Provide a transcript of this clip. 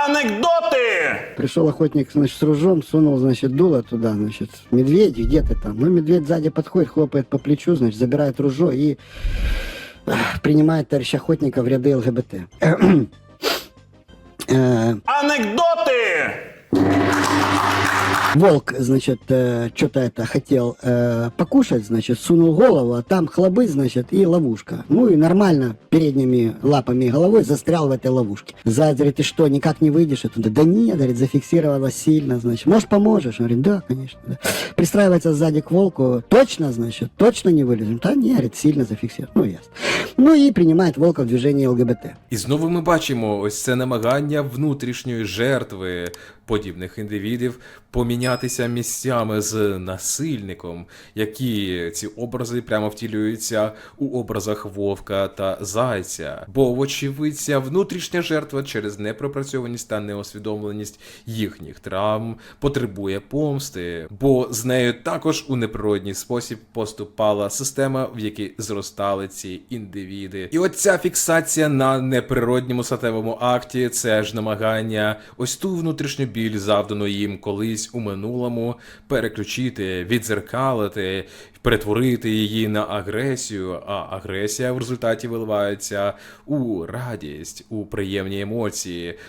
Анекдоти! Пришел охотник, значит, с ружом, сунул, значит, дуло туда, значит, медведь, где ты там? Ну, медведь сзади подходит, хлопает по плечу, значит, забирает ружо и ах, принимает товарища охотника в ряды ЛГБТ. Э, Анекдоти! Волк, значит, что-то это хотел э, покушать, значит, сунул голову, а там хлобы, значит, и ловушка. Ну и нормально передними лапами и головой застрял в этой ловушке. Заяц говорит, ты что, никак не выйдешь оттуда? Да нет, говорит, зафиксировала сильно, значит. Может, поможешь? Он говорит, да, конечно. Да. Пристраивается сзади к волку. Точно, значит, точно не вылезем? Да нет, говорит, сильно зафиксировал. Ну, ясно. Ну и принимает волка в движение ЛГБТ. І знову ми бачимо ось це намагання внутрішньої жертви подібних індивідів помінятися місцями з насильником, які ці образи прямо втілюються у образах вовка та зайця. Бо, вочевидь, ця внутрішня жертва через непропрацьованість та неосвідомленість їхніх травм потребує помсти, бо з нею також у неприродній спосіб поступала система, в якій зростали ці індивіди. І оця фіксація на неприродньому статевому акті це ж намагання ось ту внутрішню біль, завдану їм колись у минулому, переключити, відзеркалити, перетворити її на агресію, а агресія в результаті виливається у радість, у приємні емоції,